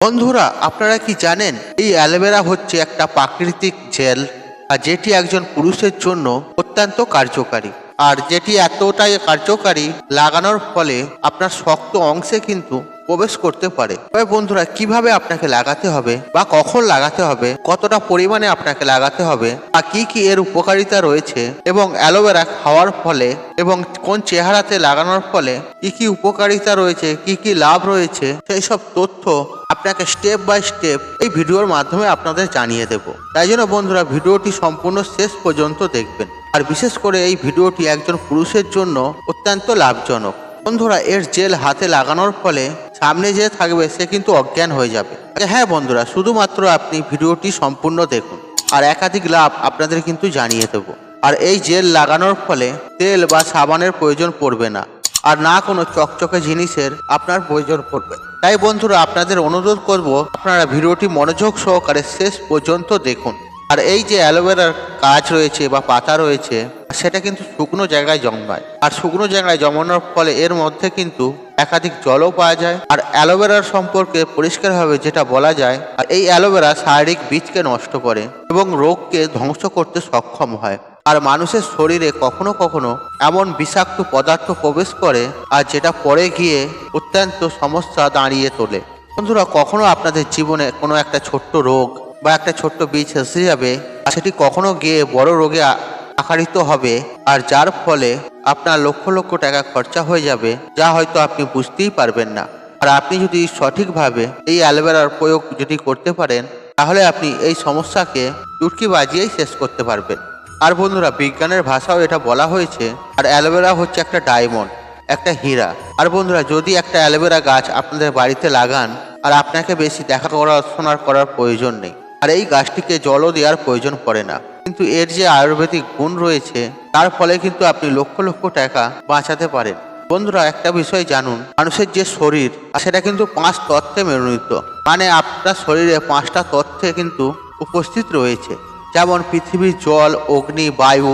বন্ধুরা, আপনারা কি জানেন, এই অ্যালোভেরা হচ্ছে একটা প্রাকৃতিক জেল, আর যেটি একজন পুরুষের জন্য অত্যন্ত কার্যকারী। আর যেটি এতটাই কার্যকারী, লাগানোর ফলে আপনার শক্ত অংশে কিন্তু প্রবেশ করতে পারে। তবে বন্ধুরা, কীভাবে আপনাকে লাগাতে হবে বা কখন লাগাতে হবে, কতটা পরিমাণে আপনাকে লাগাতে হবে, বা কি কি এর উপকারিতা রয়েছে এবং অ্যালোভেরা খাওয়ার ফলে এবং কোন চেহারাতে লাগানোর ফলে কি কি উপকারিতা রয়েছে, কি কি লাভ রয়েছে, সেই সব তথ্য আপনাকে স্টেপ বাই স্টেপ এই ভিডিওর মাধ্যমে আপনাদের জানিয়ে দেব। তাই জন্য বন্ধুরা, ভিডিওটি সম্পূর্ণ শেষ পর্যন্ত দেখবেন। আর বিশেষ করে এই ভিডিওটি একজন পুরুষের জন্য অত্যন্ত লাভজনক। বন্ধুরা, এর জেল হাতে লাগানোর ফলে সামনে যে থাকবে সে কিন্তু অজ্ঞান হয়ে যাবে। হ্যাঁ বন্ধুরা, শুধুমাত্র আপনি ভিডিওটি সম্পূর্ণ দেখুন, আর একাধিক লাভ আপনাদের কিন্তু জানিয়ে দেব। আর এই জেল লাগানোর ফলে তেল বা সাবানের প্রয়োজন পড়বে না, আর না কোনো চকচকে জিনিসের আপনার প্রয়োজন পড়বে। তাই বন্ধুরা, আপনাদের অনুরোধ করব, আপনারা ভিডিওটি মনোযোগ সহকারে শেষ পর্যন্ত দেখুন। আর এই যে অ্যালোভেরার কাজ রয়েছে বা পাতা রয়েছে সেটা কিন্তু শুকনো জায়গায় জন্মায়। আর শুকনো জায়গায় জমানোর ফলে এর মধ্যে কিন্তু একাধিক জলও পাওয়া যায়। আর অ্যালোভেরার সম্পর্কে পরিষ্কারভাবে যেটা বলা যায়, আর এই অ্যালোভেরা শারীরিক বীজকে নষ্ট করে এবং রোগকে ধ্বংস করতে সক্ষম হয়। আর মানুষের শরীরে কখনো কখনো এমন বিষাক্ত পদার্থ প্রবেশ করে, আর যেটা পরে গিয়ে অত্যন্ত সমস্যা দাঁড়িয়ে তোলে। বন্ধুরা, কখনো আপনাদের জীবনে কোনো একটা ছোট্ট রোগ বা একটা ছোট্ট বীজ এসে যাবে সেটি কখনো গিয়ে বড় রোগে আকারিত হবে। আর যার ফলে আপনার লক্ষ লক্ষ টাকা খরচা হয়ে যাবে, যা হয়তো আপনি বুঝতেই পারবেন না। আর আপনি যদি সঠিকভাবে এই অ্যালোভেরার প্রয়োগ যদি করতে পারেন, তাহলে আপনি এই সমস্যাকে চুটকি বাজিয়েই শেষ করতে পারবেন। আর বন্ধুরা, বিজ্ঞানের ভাষাও এটা বলা হয়েছে, আর অ্যালোভেরা হচ্ছে একটা ডায়মন্ড, একটা হীরা। আর বন্ধুরা, যদি একটা অ্যালোভেরা গাছ আপনাদের বাড়িতে লাগান, আর আপনাকে বেশি দেখা পড়াশোনা করার প্রয়োজন নেই। আর এই গাছটিকে জলও দেওয়ার প্রয়োজন পড়ে না। কিন্তু এর যে আয়ুর্বেদিক গুণ রয়েছে, তার ফলে কিন্তু আপনি লক্ষ লক্ষ টাকা বাঁচাতে পারেন। বন্ধুরা, একটা বিষয় জানুন, মানুষের যে শরীর, সেটা কিন্তু পাঁচ তত্ত্বে মেরুনিত মানে আপনার শরীরে পাঁচটা তথ্যে কিন্তু উপস্থিত রয়েছে। যেমন পৃথিবীর জল, অগ্নি, বায়ু,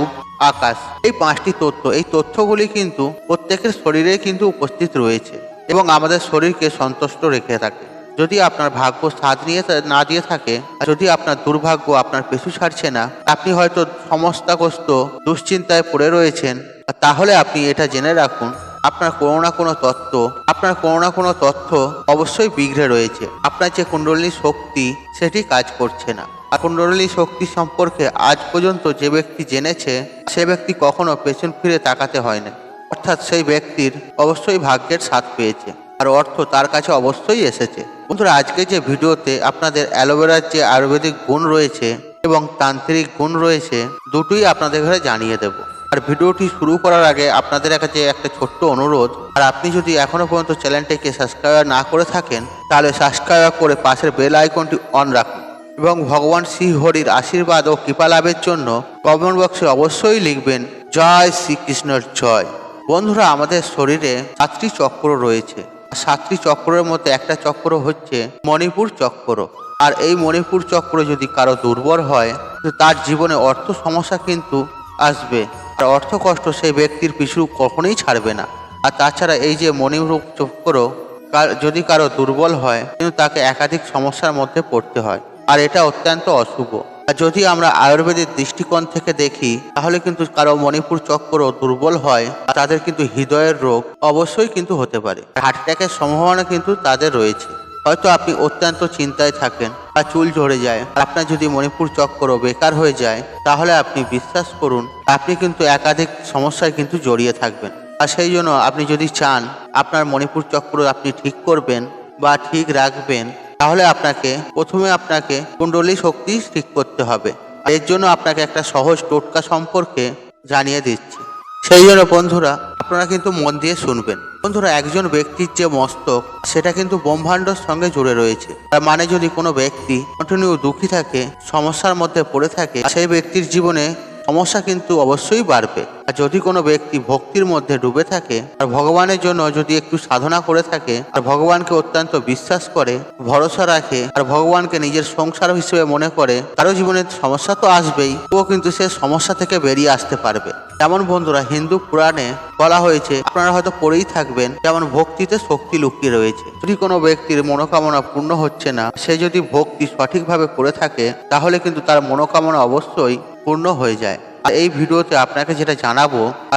আকাশ, এই পাঁচটি তথ্য এই তথ্যগুলি কিন্তু প্রত্যেকের শরীরে কিন্তু উপস্থিত রয়েছে এবং আমাদের শরীরকে সন্তুষ্ট রেখে থাকে। যদি আপনার ভাগ্য সাথ নিয়ে না দিয়ে থাকে, আর যদি আপনার দুর্ভাগ্য আপনার পেছু ছাড়ছে না, আপনি হয়তো সমস্যাগ্রস্ত দুশ্চিন্তায় পড়ে রয়েছেন তাহলে আপনি এটা জেনে রাখুন, আপনার কোনো না কোনো তত্ত্ব, আপনার কোনো না কোনো তথ্য অবশ্যই বিঘ্নে রয়েছে। আপনার যে কুণ্ডলিনী শক্তি, সেটি কাজ করছে না। আর কুণ্ডলিনী শক্তি সম্পর্কে আজ পর্যন্ত যে ব্যক্তি জেনেছে, সে ব্যক্তি কখনো পেছন ফিরে তাকাতে হয় না অর্থাৎ সেই ব্যক্তির অবশ্যই ভাগ্যের সাথ পেয়েছে, আর অর্থ তার কাছে অবশ্যই এসেছে। বন্ধুরা, আজকে যে ভিডিওতে আপনাদের অ্যালোভেরার যে আয়ুর্বেদিক গুণ রয়েছে এবং তান্ত্রিক গুণ রয়েছে, দুটোই আপনাদের ঘরে জানিয়ে দেব। আর ভিডিওটি শুরু করার আগে আপনাদের কাছে একটা ছোট্ট অনুরোধ, আর আপনি যদি এখনও পর্যন্ত চ্যানেলটিকে সাবস্ক্রাইব না করে থাকেন, তাহলে সাবস্ক্রাইব করে পাশের বেল আইকনটি অন রাখুন এবং ভগবান শ্রী হরির আশীর্বাদ ও কৃপা লাভের জন্য কমেন্ট বক্সে অবশ্যই লিখবেন, জয় শ্রীকৃষ্ণের জয়। বন্ধুরা, আমাদের শরীরে সাতটি চক্র রয়েছে। সাতটি চক্রের মধ্যে একটা চক্র হচ্ছে মণিপুর চক্র। আর এই মণিপুর চক্র যদি কারও দুর্বল হয় তার জীবনে অর্থ সমস্যা কিন্তু আসবে। আর অর্থ কষ্ট সেই ব্যক্তির পিছু কখনোই ছাড়বে না। আর তাছাড়া এই যে মণিপুর চক্র যদি কারও দুর্বল হয়, কিন্তু তাকে একাধিক সমস্যার মধ্যে পড়তে হয়। আর এটা অত্যন্ত অশুভ। যদি আমরা আয়ুর্বেদের দৃষ্টিকোণ থেকে দেখি, তাহলে কিন্তু কারও মণিপুর চক্র দুর্বল হয় তাদের কিন্তু হৃদয়ের রোগ অবশ্যই কিন্তু হতে পারে। হার্ট অ্যাটাকের সম্ভাবনা কিন্তু তাদের রয়েছে। হয়তো আপনি অত্যন্ত চিন্তায় থাকেন বা চুল ঝরে যায় আপনার যদি মণিপুর চক্র বেকার হয়ে যায়, তাহলে আপনি বিশ্বাস করুন, আপনি কিন্তু একাধিক সমস্যায় কিন্তু জড়িয়ে থাকবেন। আর সেই জন্য আপনি যদি চান, আপনার মণিপুর চক্র আপনি ঠিক করবেন বা ঠিক রাখবেন তাহলে আপনাকে প্রথমে আপনাকে কুণ্ডলী শক্তি ঠিক করতে হবে। এর জন্য আপনাকে একটা সহজ টোটকা সম্পর্কে জানিয়ে দিচ্ছি। সেই জন্য বন্ধুরা, আপনারা কিন্তু মন দিয়ে শুনবেন। বন্ধুরা, একজন ব্যক্তির যে মস্তক, সেটা কিন্তু ব্রহ্মাণ্ডর সঙ্গে জুড়ে রয়েছে। তার মানে যদি কোনো ব্যক্তি কন্টিনিউ দুঃখী থাকে, সমস্যার মধ্যে পড়ে থাকে সেই ব্যক্তির জীবনে সমস্যা কিন্তু অবশ্যই বাড়বে। আর যদি কোনো ব্যক্তি ভক্তির মধ্যে ডুবে থাকে, আর ভগবানের জন্য যদি একটু সাধনা করে থাকে, আর ভগবানকে অত্যন্ত বিশ্বাস করে, ভরসা রাখে, আর ভগবানকে নিজের সংসার হিসেবে মনে করে, তারও জীবনে সমস্যা তো আসবেই ও কিন্তু সে সমস্যা থেকে বেরিয়ে আসতে পারবে। যেমন বন্ধুরা, হিন্দু পুরাণে বলা হয়েছে, আপনারা হয়তো পড়েই থাকবেন, যেমন ভক্তিতে শক্তি লুকিয়ে রয়েছে। যদি কোনো ব্যক্তির মনোকামনা পূর্ণ হচ্ছে না, সে যদি ভক্তি সঠিকভাবে করে থাকে, তাহলে কিন্তু তার মনোকামনা অবশ্যই পূর্ণ হয়ে যায়। আর এই ভিডিওতে আপনাকে যেটা জানাব,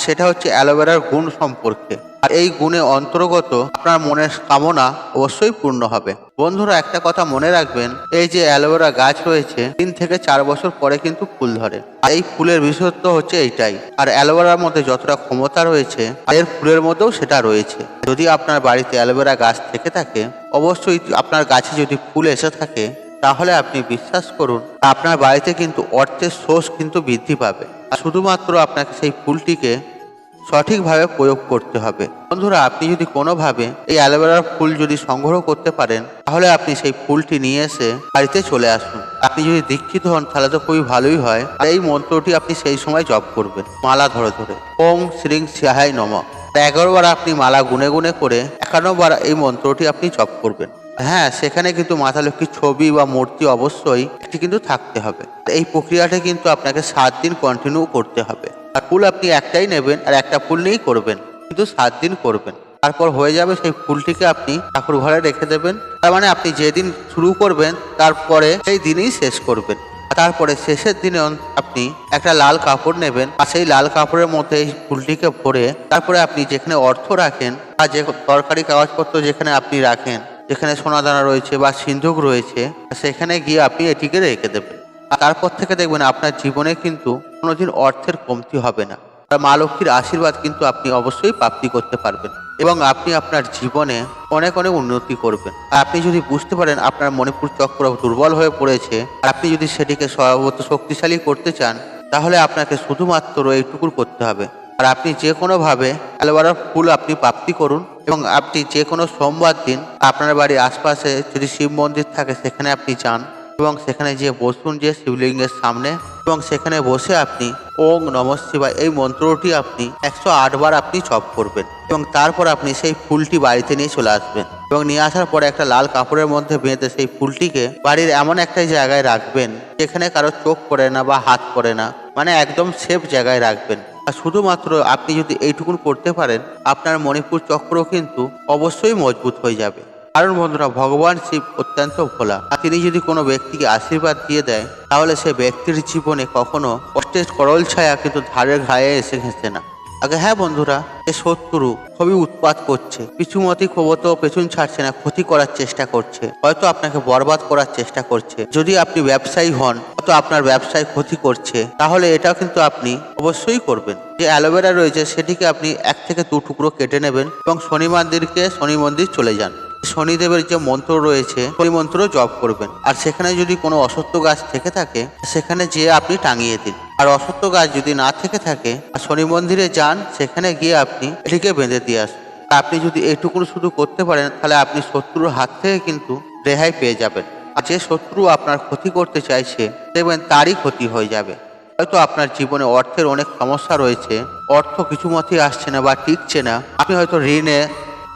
সেটা হচ্ছে অ্যালোভেরার গুণ সম্পর্কে। আর এই গুণে অন্তর্গত আপনার মনের কামনা অবশ্যই পূর্ণ হবে। বন্ধুরা, একটা কথা মনে রাখবেন, এই যে অ্যালোভেরা গাছ রয়েছে, তিন থেকে চার বছর পরে কিন্তু ফুল ধরে। আর এই ফুলের বিশেষত্ব হচ্ছে এইটাই। আর অ্যালোভেরার মধ্যে যতটা ক্ষমতা রয়েছে এর ফুলের মধ্যেও সেটা রয়েছে। যদি আপনার বাড়িতে অ্যালোভেরা গাছ থেকে থাকে, অবশ্যই আপনার গাছে যদি ফুল এসে থাকে তাহলে আপনি বিশ্বাস করুন, আপনার বাড়িতে কিন্তু অর্থের সোর্স কিন্তু বৃদ্ধি পাবে। আর শুধুমাত্র আপনাকে সেই ফুলটিকে সঠিকভাবে প্রয়োগ করতে হবে। বন্ধুরা, আপনি যদি কোনোভাবে এই অ্যালোভেরার ফুল যদি সংগ্রহ করতে পারেন, তাহলে আপনি সেই ফুলটি নিয়ে এসে বাড়িতে চলে আসুন। আপনি যদি দীক্ষিত হন, তাহলে তো খুবই ভালোই হয়। আর এই মন্ত্রটি আপনি সেই সময় জপ করবেন, মালা ধরে ধরে। ওম শ্রীং সিহাই নম। এগারো বার আপনি মালা গুনে গুনে করে একান্ন বার এই মন্ত্রটি আপনি জপ করবেন। হ্যাঁ সেখানে কিন্তু মাতা লক্ষ্মীর ছবি বা মূর্তি অবশ্যই একটি কিন্তু থাকতে হবে। এই প্রক্রিয়াটা কিন্তু আপনাকে সাত দিন কন্টিনিউ করতে হবে। আর ফুল আপনি একটাই নেবেন আর একটা ফুল নিয়েই করবেন, কিন্তু সাত দিন করবেন। তারপর হয়ে যাবে সেই ফুলটিকে আপনি ঠাকুর ঘরে রেখে দেবেন। তার মানে আপনি যেদিন শুরু করবেন, তারপরে সেই দিনই শেষ করবেন। তারপরে শেষের দিনে আপনি একটা লাল কাপড় নেবেন। আর সেই লাল কাপড়ের মধ্যে এই ফুলটিকে ভরে তারপরে আপনি যেখানে অর্থ রাখেন আর যে দরকারি কাগজপত্র যেখানে আপনি রাখেন যেখানে সোনাদানা রয়েছে বা সিন্ধুক রয়েছে, সেখানে গিয়ে আপনি এটিকে রেখে দেবেন। আর তারপর থেকে দেখবেন আপনার জীবনে কিন্তু কোনোদিন অর্থের কমতি হবে না। মা লক্ষ্মীর আশীর্বাদ কিন্তু আপনি অবশ্যই প্রাপ্তি করতে পারবেন এবং আপনি আপনার জীবনে অনেক অনেক উন্নতি করবেন। আর আপনি যদি বুঝতে পারেন আপনার মণিপুর চক্র দুর্বল হয়ে পড়েছে, আর আপনি যদি সেটিকে সর্বত শক্তিশালী করতে চান, তাহলে আপনাকে শুধুমাত্র এইটুকুর করতে হবে। আর আপনি যে কোনোভাবে অ্যালোভেরার ফুল আপনি প্রাপ্তি করুন এবং আপনি যে কোনো সোমবার দিন আপনার বাড়ির আশপাশে যদি শিব মন্দির থাকে সেখানে আপনি যান এবং সেখানে যে বসুন যে শিবলিঙ্গের সামনে এবং সেখানে বসে আপনি ওং নম শিবায় এই মন্ত্রটি আপনি একশো বার আপনি জপ করবেন এবং তারপর আপনি সেই ফুলটি বাড়িতে নিয়ে চলে আসবেন এবং নিয়ে আসার পরে একটা লাল কাপড়ের মধ্যে বেঁধে সেই ফুলটিকে বাড়ির এমন একটা জায়গায় রাখবেন যেখানে কারও চোখ পড়ে না বা হাত পড়ে না মানে একদম সেফ জায়গায় রাখবেন। শুধুমাত্র আপনি যদি এইটুকুন করতে পারেন, আপনার মণিপুর চক্র কিন্তু অবশ্যই মজবুত হয়ে যাবে। কারণ বন্ধুরা, ভগবান শিব অত্যন্ত ভোলা। তিনি যদি কোনো ব্যক্তিকে আশীর্বাদ দিয়ে দেয়, তাহলে সে ব্যক্তির জীবনে কখনো কষ্টের করল ছায়া কিন্তু ধারে ঘায়ে এসে ঘেঁচে না। আগে হ্যাঁ বন্ধুরা, এ শত্রু খুবই উৎপাত করছে। পিছুমতি খবত পেছন ছাড়ছে না, ক্ষতি করার চেষ্টা করছে। হয়তো আপনাকে বরবাদ করার চেষ্টা করছে। যদি আপনি ব্যবসায়ী হন, হয়তো আপনার ব্যবসায় ক্ষতি করছে। তাহলে এটাও কিন্তু আপনি অবশ্যই করবেন। যে অ্যালোভেরা রয়েছে, সেটিকে আপনি এক থেকে দু টুকরো কেটে নেবেন এবং শনি মন্দিরকে শনি মন্দির চলে যান। শনিদেবের যে মন্ত্র রয়েছে ওই মন্ত্র জপ করবেন। আর সেখানে যদি কোনো অসত্য গাছ থেকে থাকে, সেখানে যেয়ে আপনি টাঙিয়ে দিন। আর অসত্য গাছ যদি না থেকে থাকে, আর শনি মন্দিরে যান, সেখানে গিয়ে আপনি এটিকে বেঁধে দিয়ে আসুন। আপনি যদি এইটুকু শুধু করতে পারেন, তাহলে আপনি শত্রুর হাত থেকে কিন্তু রেহাই পেয়ে যাবেন। আর যে শত্রু আপনার ক্ষতি করতে চাইছে, দেখবেন তারই ক্ষতি হয়ে যাবে। হয়তো আপনার জীবনে অর্থের অনেক সমস্যা রয়েছে, অর্থ কিছু মতেই আসছে না বা টিকছে না। আপনি হয়তো ঋণে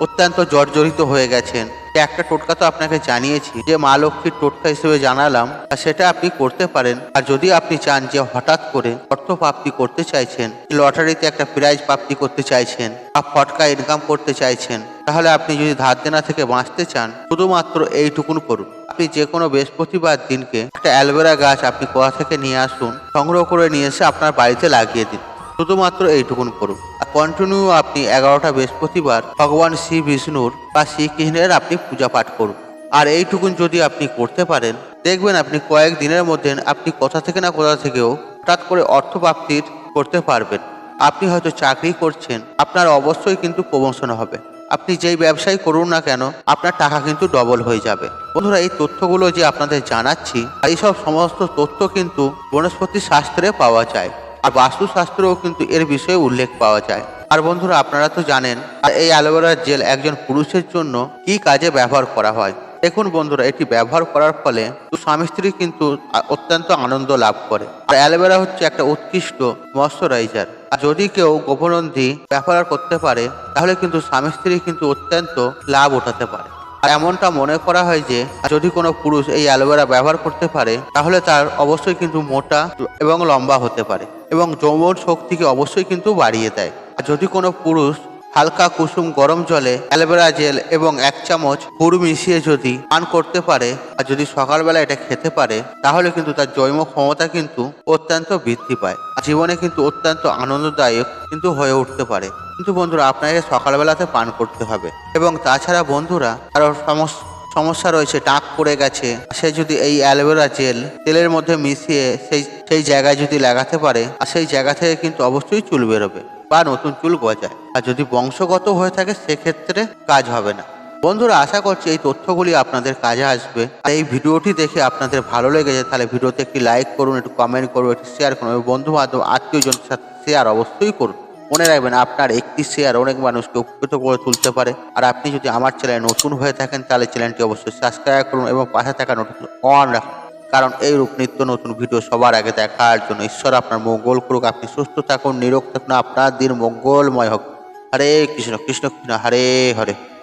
অত্যন্ত জর্জরিত হয়ে গেছেন। একটা টোটকা তো আপনাকে জানিয়েছি, যে মা লক্ষ্মীর টোটকা হিসেবে জানালাম সেটা আপনি করতে পারেন। আর যদি আপনি চান যে হঠাৎ করে অর্থ প্রাপ্তি করতে চাইছেন লটারিতে একটা প্রাইজ প্রাপ্তি করতে চাইছেন, বা ফটকা ইনকাম করতে চাইছেন, তাহলে আপনি যদি ধার দেনা থেকে বাঁচতে চান, শুধুমাত্র এইটুকুন করুন। আপনি যে কোনো বৃহস্পতিবার দিনকে একটা অ্যালোভেরা গাছ আপনি কোথা থেকে নিয়ে আসুন, সংগ্রহ করে নিয়ে এসে আপনার বাড়িতে লাগিয়ে দিন। শুধুমাত্র এইটুকুন করুন। কন্টিনিউ আপনি এগারোটা বৃহস্পতিবার ভগবান শ্রী বিষ্ণুর বা শ্রীকৃষ্ণের আপনি পূজা পাঠ করুন। আর এইটুকুন যদি আপনি করতে পারেন, দেখবেন আপনি কয়েক দিনের মধ্যে আপনি কোথা থেকে না কোথা থেকেও হঠাৎ করে অর্থ প্রাপ্তির করতে পারবেন। আপনি হয়তো চাকরি করছেন, আপনার অবশ্যই কিন্তু প্রমোশন হবে। আপনি যেই ব্যবসায় করুন না কেন, আপনার টাকা কিন্তু ডবল হয়ে যাবে। বন্ধুরা, এই তথ্যগুলো যে আপনাদের জানাচ্ছি, এইসব সমস্ত তথ্য কিন্তু বনস্পতি শাস্ত্রে পাওয়া যায়। আর বাস্তুশাস্ত্রেও কিন্তু এর বিষয়ে উল্লেখ পাওয়া যায়। আর বন্ধুরা, আপনারা তো জানেন, এই অ্যালোভেরার জেল একজন পুরুষের জন্য কি কাজে ব্যবহার করা হয়? দেখুন বন্ধুরা, এটি ব্যবহার করার ফলে স্বামী স্ত্রী কিন্তু অত্যন্ত আনন্দ লাভ করে। আর অ্যালোভেরা হচ্ছে একটা উৎকৃষ্ট ময়শ্চারাইজার। আর যদি কেউ গোপনন্ধি ব্যবহার করতে পারে, তাহলে কিন্তু স্বামী স্ত্রী কিন্তু অত্যন্ত লাভ উঠাতে পারে। এমনটা মনে করা হয় যে, যদি কোনো পুরুষ এই অ্যালোভেরা ব্যবহার করতে পারে, তাহলে তার অবশ্যই কিন্তু মোটা এবং লম্বা হতে পারে এবং যৌবন শক্তিকে অবশ্যই কিন্তু বাড়িয়ে দেয়। আর যদি কোনো পুরুষ হালকা কুসুম গরম জলে অ্যালোভেরা জেল এবং এক চামচ গুড় মিশিয়ে যদি পান করতে পারে আর যদি সকালবেলা এটা খেতে পারে, তাহলে কিন্তু তার জৈব ক্ষমতা কিন্তু অত্যন্ত বৃদ্ধি পায়। জীবনে কিন্তু অত্যন্ত আনন্দদায়ক কিন্তু হয়ে উঠতে পারে। কিন্তু বন্ধুরা, আপনাকে সকালবেলাতে পান করতে হবে। এবং তাছাড়া বন্ধুরা আরও সমস্যা সমস্যা রয়েছে, টাক পড়ে গেছে, সে যদি এই অ্যালোভেরা জেল তেলের মধ্যে মিশিয়ে সেই সেই জায়গায় যদি লাগাতে পারে, আর সেই জায়গা থেকে কিন্তু অবশ্যই চুল বেরোবে। বা নতুন চুল গজায় আর যদি বংশগত হয়ে থাকে, সেক্ষেত্রে কাজ হবে না। বন্ধুরা, আশা করছি এই তথ্যগুলি আপনাদের কাজে আসবে। আর এই ভিডিওটি দেখে আপনাদের ভালো লেগেছে, তাহলে ভিডিওতে একটি লাইক করুন, একটু কমেন্ট করুন, একটু শেয়ার করুন, এবং বন্ধু বান্ধব আত্মীয়জনের সাথে শেয়ার অবশ্যই করুন। মনে রাখবেন, আপনার একটি শেয়ার অনেক মানুষকে উপকৃত করে তুলতে পারে। আর আপনি যদি আমার চ্যানেলে নতুন হয়ে থাকেন, তাহলে চ্যানেলটি অবশ্যই সাবস্ক্রাইব করুন, এবং পাশে থাকা নোটিফিকেশন অন রাখুন। কারণ এই রূপ নিত্য নতুন ভিডিও সবার আগে দেখার জন্য ঈশ্বর আপনার মঙ্গল করুক, আপনি সুস্থ থাকুন, নিরোগ থাকুন, আপনার দিন মঙ্গলময় হোক। হরে কৃষ্ণ কৃষ্ণ কৃষ্ণ, হরে হরে।